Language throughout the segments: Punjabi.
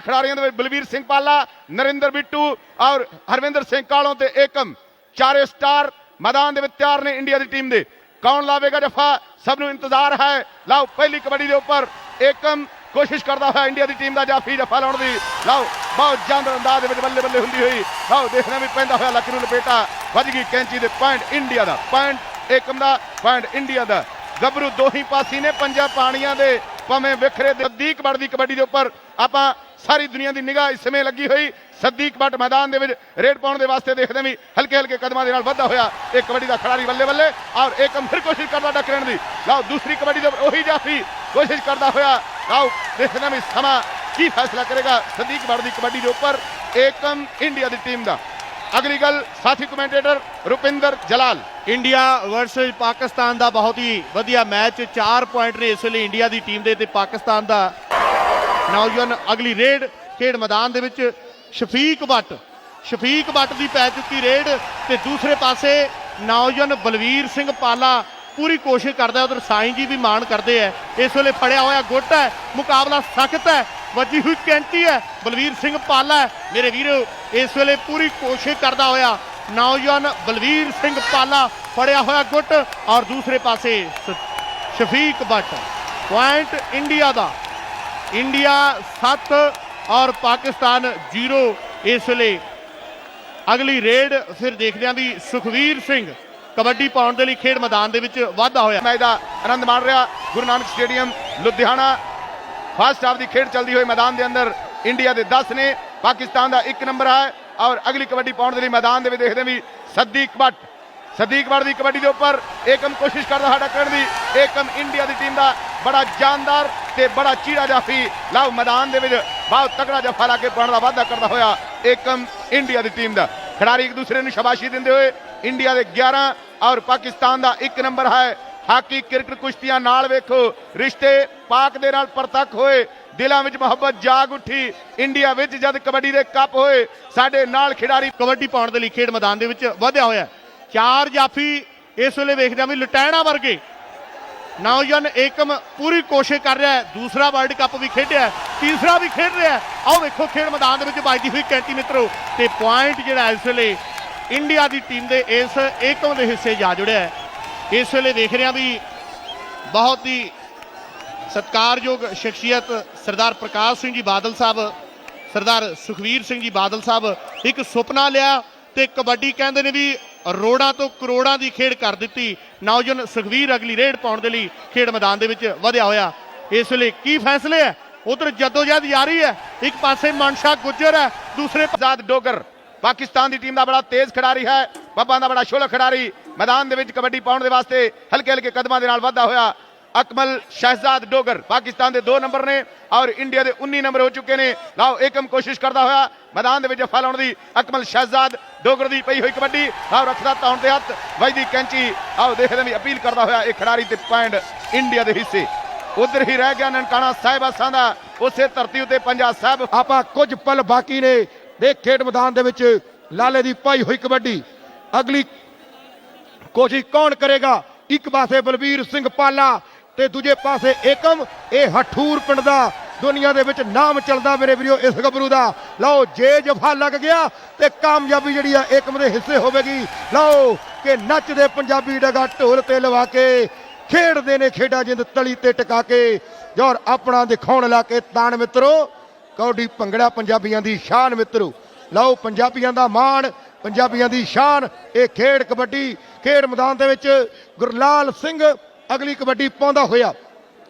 ਖਿਡਾਰੀਆਂ ਦੇ ਵਿੱਚ ਬਲਵੀਰ ਸਿੰਘ ਪਾਲਾ, ਨਰਿੰਦਰ ਬਿੱਟੂ ਔਰ ਹਰਵਿੰਦਰ ਸਿੰਘ ਕਾਲੋਂ ਤੇ ਏਕਮ। ਚਾਰੇ ਸਟਾਰ ਮੈਦਾਨ ਦੇ ਵਿੱਚ ਤਿਆਰ ਨੇ ਇੰਡੀਆ ਦੀ ਟੀਮ ਦੇ। ਕੌਣ ਲਾਵੇਗਾ ਜਫਾ? ਸਭ ਨੂੰ ਇੰਤਜ਼ਾਰ ਹੈ। ਲਓ, ਪਹਿਲੀ ਕਬੱਡੀ ਦੇ ਉੱਪਰ ਏਕਮ ਕੋਸ਼ਿਸ਼ ਕਰਦਾ ਹੋਇਆ ਇੰਡੀਆ ਦੀ ਟੀਮ ਦਾ ਜਾਫੀ ਜਫਾ ਲਾਉਣ ਦੀ। ਲਓ, ਬਹੁਤ ਜਾਂਦਰ ਅੰਦਾਜ਼ ਦੇ ਵਿੱਚ ਬੱਲੇ ਬੱਲੇ ਹੁੰਦੀ ਹੋਈ। ਲਓ, ਦੇਖਣਾ ਵੀ ਪੈਂਦਾ ਹੋਇਆ ਲੱਕ ਨੂੰ ਲਪੇਟਾ। ਵੱਜ ਗਈ ਕੈਂਚੀ ਦੇ ਪੁਆਇੰਟ ਇੰਡੀਆ ਦਾ। ਪੁਆਇੰਟ ਏਕਮ ਦਾ, ਪੁਆਇੰਟ ਇੰਡੀਆ ਦਾ। ਗੱਭਰੂ ਦੋਹੀ ਪਾਸੀ ਨੇ, ਪੰਜਾਂ ਪਾਣੀਆਂ ਦੇ, ਭਾਵੇਂ ਵਿਖਰੇ ਦੇ। ਸਦੀਕ ਬੜ ਕਬੱਡੀ ਦੇ ਉੱਪਰ ਆਪਾਂ ਸਾਰੀ ਦੁਨੀਆ ਦੀ ਨਿਗਾਹ ਇਸ ਸਮੇਂ ਲੱਗੀ ਹੋਈ। ਸਦੀਕ ਬੱਟ ਮੈਦਾਨ ਦੇ ਵਿੱਚ ਰੇਡ ਪਾਉਣ ਦੇ ਵਾਸਤੇ ਦੇਖਦੇ ਵੀ ਹਲਕੇ ਹਲਕੇ ਕਦਮਾਂ ਦੇ ਨਾਲ ਵੱਧਦਾ ਹੋਇਆ। ਇਹ ਕਬੱਡੀ ਦਾ ਖਿਡਾਰੀ ਬੱਲੇ ਬੱਲੇ ਔਰ ਏਕਮ ਫਿਰ ਕੋਸ਼ਿਸ਼ ਕਰਦਾ ਟੱਕਰਨ ਦੀ। ਲਓ, ਦੂਸਰੀ ਕਬੱਡੀ ਦੇ ਉਹੀ ਜਾਫੀ ਕੋਸ਼ਿਸ਼ ਕਰਦਾ ਹੋਇਆ। ਲਓ, ਦੇਖਦੇ ਵੀ ਸਮਾਂ ਕੀ ਫੈਸਲਾ ਕਰੇਗਾ ਸਦੀਕ ਬੱਟ ਦੀ ਕਬੱਡੀ ਦੇ ਉੱਪਰ। ਏਕਮ ਇੰਡੀਆ ਦੀ ਟੀਮ ਦਾ। ਅਗਲੀ ਗੱਲ, ਸਾਥੀ commentator Rupinder Jalal. India versus Pakistan ਦਾ ਬਹੁਤ ਹੀ ਵਧੀਆ ਮੈਚ 4 ਪੁਆਇੰਟ ਨੇ ਇਸ ਵੇਲੇ ਇੰਡੀਆ ਦੀ ਟੀਮ ਦੇ ਤੇ ਪਾਕਿਸਤਾਨ ਦਾ। ਨੌਜਵਾਨ ਅਗਲੀ ਰੇਡ ਖੇਡ ਮੈਦਾਨ ਦੇ ਵਿੱਚ ਸ਼ਫੀਕ ਬੱਟ ਸ਼ਫੀਕ ਬੱਟ ਦੀ ਪੈ ਚੁੱਕੀ ਰੇਡ ਤੇ ਦੂਸਰੇ ਪਾਸੇ ਨੌਜਵਾਨ ਬਲਵੀਰ ਸਿੰਘ ਪਾਲਾ ਪੂਰੀ ਕੋਸ਼ਿਸ਼ ਕਰਦਾ ਉਧਰ ਸਾਈਂ ਜੀ ਵੀ ਮਾਣ ਕਰਦੇ ਐ ਇਸ ਵੇਲੇ ਫੜਿਆ ਹੋਇਆ ਗੁੱਟ ਹੈ, ਮੁਕਾਬਲਾ ਸਖਤ ਹੈ, ਵੱਜੀ ਹੋਈ ਕੈਂਟੀ ਹੈ, ਬਲਵੀਰ ਸਿੰਘ ਪਾਲਾ ਹੈ। ਮੇਰੇ ਵੀਰੋ, ਇਸ ਵੇਲੇ ਪੂਰੀ ਕੋਸ਼ਿਸ਼ ਕਰਦਾ ਹੋਇਆ ਨੌਜਵਾਨ ਬਲਵੀਰ ਸਿੰਘ ਪਾਲਾ ਫੜਿਆ ਹੋਇਆ ਗੁੱਟ ਔਰ ਦੂਸਰੇ ਪਾਸੇ ਸ਼ਫੀਕ ਬੱਟ ਪੁਆਇੰਟ ਇੰਡੀਆ ਦਾ। ਇੰਡੀਆ 7 ਔਰ ਪਾਕਿਸਤਾਨ 0 ਇਸ ਵੇਲੇ ਅਗਲੀ ਰੇਡ ਫਿਰ ਦੇਖਦੇ ਹਾਂ ਵੀ ਸੁਖਵੀਰ ਸਿੰਘ ਕਬੱਡੀ ਪਾਉਣ ਦੇ ਲਈ ਖੇਡ ਮੈਦਾਨ ਦੇ ਵਿੱਚ ਵਾਧਾ ਹੋਇਆ। ਮੈਚ ਦਾ ਆਨੰਦ ਮਾਣ ਰਿਹਾ। Guru Nanak stadium, Ludhiana, first half ਦੀ ਖੇਡ ਚੱਲਦੀ ਹੋਈ ਮੈਦਾਨ ਦੇ ਅੰਦਰ ਇੰਡੀਆ ਦੇ 10 ਨੇ, ਪਾਕਿਸਤਾਨ ਦਾ 1 ਨੰਬਰ ਹੈ ਔਰ ਅਗਲੀ ਕਬੱਡੀ ਪਾਉਣ ਦੇ ਲਈ ਮੈਦਾਨ ਦੇ ਵਿੱਚ ਦੇਖਦੇ ਵੀ ਸਦੀਕ ਭੱਟ ਸਦੀਕ ਭੱਟ ਦੀ ਕਬੱਡੀ ਦੇ ਉੱਪਰ ਏਕਮ ਕੋਸ਼ਿਸ਼ ਕਰਦਾ ਸਾਡਾ ਕਰਨ ਦੀ, ਏਕਮ ਇੰਡੀਆ ਦੀ ਟੀਮ ਦਾ ਬੜਾ ਜਾਨਦਾਰ ਤੇ ਬੜਾ ਚੀੜਾ ਜਾਫੀ ਲਓ, ਮੈਦਾਨ ਦੇ ਵਿੱਚ ਬਹੁਤ ਤਕੜਾ ਜਫਾ ਲਾ ਕੇ ਪਾਉਣ ਦਾ ਵਾਅਦਾ ਕਰਦਾ ਹੋਇਆ ਏਕਮ ਇੰਡੀਆ ਦੀ ਟੀਮ ਦਾ। ਖਿਡਾਰੀ ਇੱਕ ਦੂਸਰੇ ਨੂੰ ਸ਼ਾਬਾਸ਼ੀ ਦਿੰਦੇ ਹੋਏ ਇੰਡੀਆ ਦੇ 11 ਔਰ ਪਾਕਿਸਤਾਨ ਦਾ 1 ਨੰਬਰ ਹੈ। ਹਾਕੀ ਕ੍ਰਿਕਟ ਕੁਸ਼ਤੀਆਂ ਨਾਲ ਵੇਖੋ, ਰਿਸ਼ਤੇ ਪਾਕ ਦੇ ਨਾਲ ਪਰਤੱਖ ਹੋਏ। ਦਿਲਾਂ ਵਿੱਚ ਮੁਹੱਬਤ ਜਾਗ ਉੱਠੀ। ਇੰਡੀਆ ਵਿੱਚ ਜਦ ਕਬੱਡੀ ਦੇ ਕੱਪ ਹੋਏ, ਸਾਡੇ ਨਾਲ ਖਿਡਾਰੀ ਕਬੱਡੀ ਪਾਉਣ ਦੇ ਲਈ ਖੇਡ ਮੈਦਾਨ ਦੇ ਵਿੱਚ ਵਧਿਆ ਹੋਇਆ। ਚਾਰ ਜਾਫੀ ਇਸ ਵੇਲੇ ਵੇਖਦੇ ਹਾਂ ਵੀ ਲੁਟੈਣਾ ਵਰਗੇ ਨੌਜਵਾਨ ਏਕਮ ਪੂਰੀ ਕੋਸ਼ਿਸ਼ ਕਰ ਰਿਹਾ ਹੈ। ਦੂਸਰਾ ਵਰਲਡ ਕੱਪ ਵੀ ਖੇਡਿਆ ਤੀਸਰਾ ਵੀ ਖੇਡ ਰਿਹਾ ਆਓ ਵੇਖੋ ਖੇਡ ਮੈਦਾਨ ਦੇ ਵਿੱਚ ਵੱਜਦੀ ਹੋਈ ਕੈਂਟੀ ਮਿੱਤਰੋ। ਤੇ ਪੁਆਇੰਟ ਜਿਹੜਾ ਇਸ ਵੇਲੇ ਇੰਡੀਆ ਦੀ ਟੀਮ ਦੇ ਇਸ ਏਕਮ ਦੇ ਹਿੱਸੇ ਜਾ ਜੁੜਿਆ ਹੈ। ਇਸ ਵੇਲੇ ਦੇਖ ਰਿਹਾ ਵੀ ਬਹੁਤ ਹੀ ਸਤਿਕਾਰਯੋਗ ਸ਼ਖਸੀਅਤ ਸਰਦਾਰ ਪ੍ਰਕਾਸ਼ ਸਿੰਘ ਜੀ ਬਾਦਲ ਸਾਹਿਬ, ਸਰਦਾਰ ਸੁਖਵੀਰ ਸਿੰਘ ਜੀ ਬਾਦਲ ਸਾਹਿਬ ਇੱਕ ਸੁਪਨਾ ਲਿਆ ਤੇ ਕਬੱਡੀ ਕਹਿੰਦੇ ਨੇ ਵੀ ਰੋੜਾਂ ਤੋਂ ਕਰੋੜਾਂ ਦੀ ਖੇਡ ਕਰ ਦਿੱਤੀ। ਨੌਜਵਾਨ ਸੁਖਵੀਰ ਅਗਲੀ ਰੇਡ ਪਾਉਣ ਦੇ ਲਈ ਖੇਡ ਮੈਦਾਨ ਦੇ ਵਿੱਚ ਵਧਿਆ ਹੋਇਆ। ਇਸ ਵੇਲੇ ਕੀ ਫੈਸਲੇ ਹੈ? ਉਧਰ ਜਦੋਜਹਿਦ ਜਾਰੀ ਹੈ। ਇੱਕ ਪਾਸੇ ਮਨਸ਼ਾ ਗੁੱਜਰ ਹੈ, ਦੂਸਰੇ ਆਜ਼ਾਦ ਡੋਗਰ। ਪਾਕਿਸਤਾਨ ਦੀ ਟੀਮ ਦਾ ਬੜਾ ਤੇਜ਼ ਖਿਡਾਰੀ ਹੈ, ਬੱਬਾਂ ਦਾ ਬੜਾ ਸ਼ੁਲਕ ਖਿਡਾਰੀ। ਮੈਦਾਨ ਦੇ ਵਿੱਚ ਕਬੱਡੀ ਪਾਉਣ ਦੇ ਵਾਸਤੇ ਹਲਕੇ ਹਲਕੇ ਕਦਮਾਂ ਦੇ ਨਾਲ ਵਾਧਾ ਹੋਇਆ। ਅਕਮਲ ਸ਼ਹਿਜ਼ਾਦ ਡੋਗਰ। ਪਾਕਿਸਤਾਨ ਦੇ 2 ਨੰਬਰ ਨੇ ਔਰ ਇੰਡੀਆ ਦੇ 19 ਨੰਬਰ ਹੋ ਚੁੱਕੇ ਨੇ। ਲਓ ਏਕਮ ਕੋਸ਼ਿਸ਼ ਕਰਦਾ ਹੋਇਆ ਮੈਦਾਨ ਦੇ ਵਿੱਚ ਜਫਾ ਲਾਉਣ ਦੀ ਅਕਮਲ ਸ਼ਹਿਜ਼ਾਦ ਡੋਗਰ ਦੀ ਪਈ ਹੋਈ ਕਬੱਡੀ। ਆਓ ਰੱਖਦਾ ਤਾਉਣ ਦੇ ਹੱਥ। ਵਜਦੀ ਕੈਂਚੀ। ਆਓ ਦੇਖਦੇ ਵੀ ਅਪੀਲ ਕਰਦਾ ਹੋਇਆ ਇਹ ਖਿਡਾਰੀ ਤੇ ਪੁਆਇੰਟ ਇੰਡੀਆ ਦੇ ਹਿੱਸੇ। ਉਧਰ ਹੀ ਰਹਿ ਗਿਆ ਨਨਕਾਣਾ ਸਾਹਿਬ ਅਸਾਂ ਦਾ। ਉਸੇ ਧਰਤੀ ਉਤੇ ਪੰਜਾਬ ਸਾਹਿਬ। ਆਪਾਂ ਕੁਝ ਪਲ ਬਾਕੀ ਨੇ। ਦੇ ਖੇਡ ਮੈਦਾਨ ਦੇ ਵਿੱਚ ਲਾਲੇ ਦੀ ਪਾਈ ਹੋਈ ਕਬੱਡੀ। ਅਗਲੀ ਕੋਸ਼ਿਸ਼ ਕੌਣ ਕਰੇਗਾ? ਇੱਕ ਪਾਸੇ ਬਲਬੀਰ ਸਿੰਘ ਪਾਲਾ ਤੇ ਦੂਜੇ ਪਾਸੇ ਏਕਮ, ਇਹ ਹਠੂਰ ਪਿੰਡ ਦਾ ਦੁਨੀਆ ਦੇ ਵਿੱਚ ਨਾਮ ਚੱਲਦਾ ਮੇਰੇ ਵੀਰੋ, ਇਸ ਗੱਭਰੂ ਦਾ। ਲਓ, ਜੇ ਜਫਾ ਲੱਗ ਗਿਆ ਤੇ ਕਾਮਯਾਬੀ ਜਿਹੜੀ ਆ ਏਕਮ ਦੇ ਹਿੱਸੇ ਹੋਵੇਗੀ। ਲਓ, ਕਿ ਨੱਚਦੇ ਪੰਜਾਬੀ ਡਗਾ ਢੋਲ ਤੇ ਲਵਾ ਕੇ, ਖੇਡਦੇ ਨੇ ਖੇਡਾਂ ਜਿੰਦ ਤਲੀ ਤੇ ਟਿਕਾ ਕੇ। ਜੋਰ ਆਪਣਾ ਦਿਖਾਉਣ ਲਾ ਕੇ ਤਾਣ ਮਿੱਤਰੋ, ਕੌਡੀ ਭੰਗੜਾ ਪੰਜਾਬੀਆਂ ਦੀ ਸ਼ਾਨ ਮਿੱਤਰੋ। ਲਓ, ਪੰਜਾਬੀਆਂ ਦਾ ਮਾਣ, ਪੰਜਾਬੀਆਂ ਦੀ ਸ਼ਾਨ, ਇਹ ਖੇਡ ਕਬੱਡੀ, ਖੇਡ ਮੈਦਾਨ ਦੇ ਵਿੱਚ ਗੁਰਲਾਲ ਸਿੰਘ ਅਗਲੀ ਕਬੱਡੀ ਪਾਉਂਦਾ ਹੋਇਆ।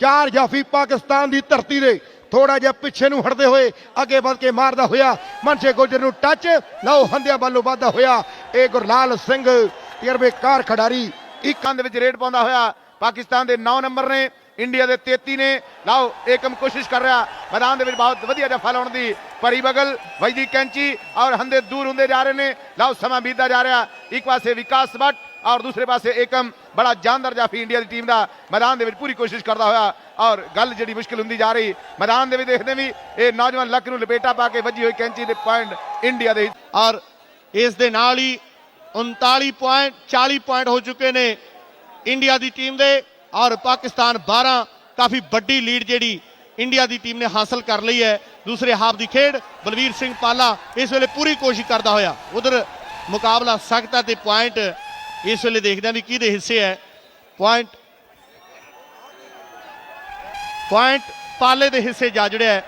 ਚਾਰ ਜਾਫੀ ਪਾਕਿਸਤਾਨ ਦੀ ਧਰਤੀ ਦੇ ਥੋੜਾ ਜਿਹਾ ਪਿੱਛੇ ਨੂੰ ਹਟਦੇ ਹੋਏ ਅੱਗੇ ਵੱਧ ਕੇ ਮਾਰਦਾ ਹੋਇਆ। ਮਨਸ਼ੇ ਗੁੱਜਰ ਨੂੰ ਟੱਚ ਲਓ ਹੰਦਿਆਂ ਵੱਲੋਂ ਵੱਧਦਾ ਹੋਇਆ। ਇਹ ਗੁਰਲਾਲ ਸਿੰਘ ਤਜਰਬੇਕਾਰ ਖਿਡਾਰੀ, ਇੱਕਾਂ ਦੇ ਵਿੱਚ ਰੇਡ ਪਾਉਂਦਾ ਹੋਇਆ। ਪਾਕਿਸਤਾਨ ਦੇ 9 ਨੰਬਰ ਨੇ, ਇੰਡੀਆ ਦੇ 33 ਨੇ। ਲਓ ਏਕਮ ਕੋਸ਼ਿਸ਼ ਕਰ ਰਿਹਾ। ਮੈਦਾਨ ਦੇ ਵਿੱਚ ਬਹੁਤ ਵਧੀਆ ਜਫਾ ਲਾਉਣ ਦੀ ਪਰੀ ਬਗਲ। ਵਜਦੀ ਕੈਂਚੀ ਔਰ ਹੰਦੇ ਦੂਰ ਹੁੰਦੇ ਜਾ ਰਹੇ ਨੇ। ਲਓ, ਸਮਾਂ ਬੀਤਦਾ ਜਾ ਰਿਹਾ। ਇੱਕ ਪਾਸੇ ਵਿਕਾਸ ਭੱਟ ਔਰ ਦੂਸਰੇ ਪਾਸੇ ਏਕਮ ਬੜਾ ਜਾਨਦਾਰ ਜਾਫੀ ਇੰਡੀਆ ਦੀ ਟੀਮ ਦਾ ਮੈਦਾਨ ਦੇ ਵਿੱਚ ਪੂਰੀ ਕੋਸ਼ਿਸ਼ ਕਰਦਾ ਹੋਇਆ ਔਰ ਗੱਲ ਜਿਹੜੀ ਮੁਸ਼ਕਿਲ ਹੁੰਦੀ ਜਾ ਰਹੀ ਮੈਦਾਨ ਦੇ ਵਿੱਚ ਦੇਖਦੇ ਵੀ ਇਹ ਨੌਜਵਾਨ ਲੱਕ ਨੂੰ ਲਪੇਟਾ ਪਾ ਕੇ ਵੱਜੀ ਹੋਈ ਕੈਂਚੀ ਦੇ ਪੁਆਇੰਟ ਇੰਡੀਆ ਦੇ ਔਰ ਇਸ ਦੇ ਨਾਲ ਹੀ 39 ਪੁਆਇੰਟ 40 ਪੁਆਇੰਟ ਹੋ ਚੁੱਕੇ ਨੇ ਇੰਡੀਆ ਦੀ ਟੀਮ ਦੇ ਔਰ ਪਾਕਿਸਤਾਨ 12 ਕਾਫੀ ਵੱਡੀ ਲੀਡ ਜਿਹੜੀ ਇੰਡੀਆ ਦੀ ਟੀਮ ਨੇ ਹਾਸਲ ਕਰ ਲਈ ਹੈ ਦੂਸਰੇ ਹਾਫ ਦੀ ਖੇਡ ਬਲਵੀਰ ਸਿੰਘ ਪਾਲਾ ਇਸ ਵੇਲੇ ਪੂਰੀ ਕੋਸ਼ਿਸ਼ ਕਰਦਾ ਹੋਇਆ ਉਧਰ ਮੁਕਾਬਲਾ ਸਖਤ ਹੈ ਤੇ ਪੁਆਇੰਟ ਇਸ ਵੇਲੇ ਦੇਖਦੇ ਹਾਂ ਵੀ ਕਿਹਦੇ ਹਿੱਸੇ ਹੈ। ਪੁਆਇੰਟ ਪੁਆਇੰਟ ਪਾਲੇ ਦੇ ਹਿੱਸੇ ਜਾ ਜੜਿਆ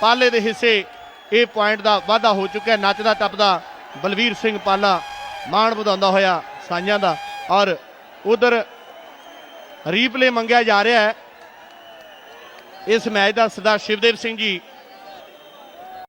ਪਾਲੇ ਦੇ ਹਿੱਸੇ ਇਹ ਪੁਆਇੰਟ ਦਾ ਵਾਧਾ ਹੋ ਚੁੱਕਾ ਹੈ। ਨੱਚਦਾ ਟੱਪਦਾ ਬਲਵੀਰ ਸਿੰਘ ਪਾਲਾ ਮਾਣ ਵਧਾਉਂਦਾ ਹੋਇਆ ਸਾਈਆਂ ਦਾ। ਔਰ ਉਧਰ ਰੀਪਲੇ ਮੰਗਿਆ ਜਾ ਰਿਹਾ ਹੈ। ਇਸ ਮੈਚ ਦਾ ਸਰਦਾਰ ਸ਼ਿਵਦੇਵ ਸਿੰਘ ਜੀ